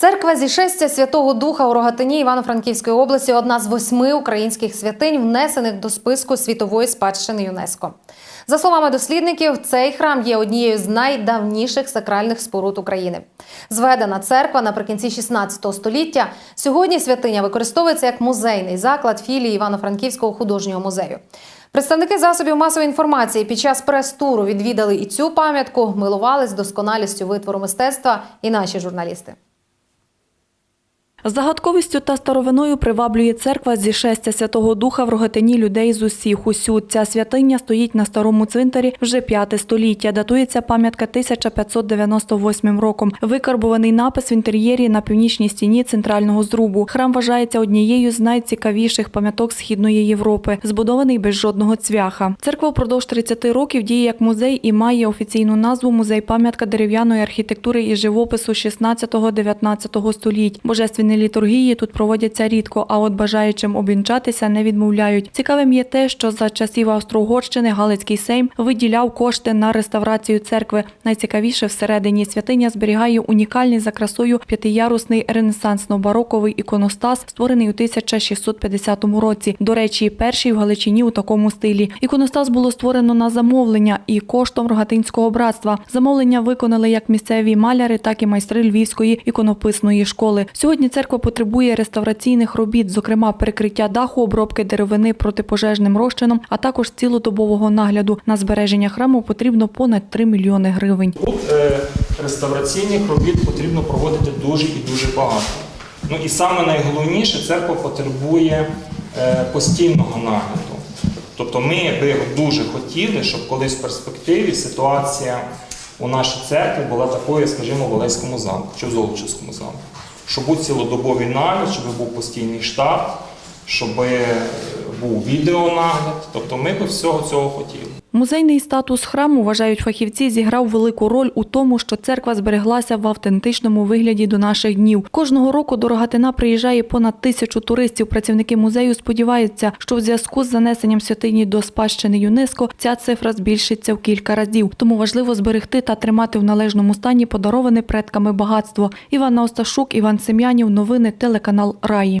Церква зішестя Святого Духа у Рогатині Івано-Франківської області одна з восьми українських святинь, внесених до списку світової спадщини ЮНЕСКО. За словами дослідників, цей храм є однією з найдавніших сакральних споруд України. Зведена церква наприкінці 16 століття. Сьогодні святиня використовується як музейний заклад філії Івано-Франківського художнього музею. Представники засобів масової інформації під час прес-туру відвідали і цю пам'ятку, милувались досконалістю витвору мистецтва і наші журналісти. Загадковістю та старовиною приваблює церква зі шестя Святого Духа в Рогатині людей з усіх усюд. Ця святиня стоїть на старому цвинтарі вже п'яте століття. Датується пам'ятка 1598 роком. Викарбуваний напис в інтер'єрі на північній стіні центрального зрубу. Храм вважається однією з найцікавіших пам'яток Східної Європи, збудований без жодного цвяха. Церква впродовж 30 років діє як музей і має офіційну назву Музей пам'ятка дерев'яної архітектури і живопису 16-19 століть. Божественні літургії тут проводяться рідко, а от бажаючим обвінчатися не відмовляють. Цікавим є те, що за часів Австро-Угорщини Галицький Сейм виділяв кошти на реставрацію церкви. Найцікавіше всередині святиня зберігає унікальний за красою п'ятиярусний ренесансно-бароковий іконостас, створений у 1650 році. До речі, перший в Галичині у такому стилі. Іконостас було створено на замовлення і коштом Рогатинського братства. Замовлення виконали як місцеві маляри, так і майстри Львівської іконописної школи. Сьогодні церква потребує реставраційних робіт, зокрема перекриття даху, обробки деревини протипожежним розчином, а також цілодобового нагляду. На збереження храму потрібно понад 3 мільйони гривень. Тут е, реставраційних робіт потрібно проводити дуже і дуже багато. Ну і саме найголовніше, церква потребує е, постійного нагляду. Тобто ми би дуже хотіли, щоб колись в перспективі ситуація у нашій церкві була такою, скажімо, в Олеському замку чи в Золочівському замку. Щоб був цілодобовий нагляд, щоб був постійний штат, щоб був відеонагляд. Тобто ми би всього цього хотіли. Музейний статус храму, вважають фахівці, зіграв велику роль у тому, що церква збереглася в автентичному вигляді до наших днів. Кожного року до Рогатина приїжджає понад тисячу туристів. Працівники музею сподіваються, що в зв'язку з занесенням святині до спадщини ЮНЕСКО ця цифра збільшиться в кілька разів. Тому важливо зберегти та тримати в належному стані подароване предками багатство. Іванна Осташук, Іван Сем'янів. Новини телеканал Раї.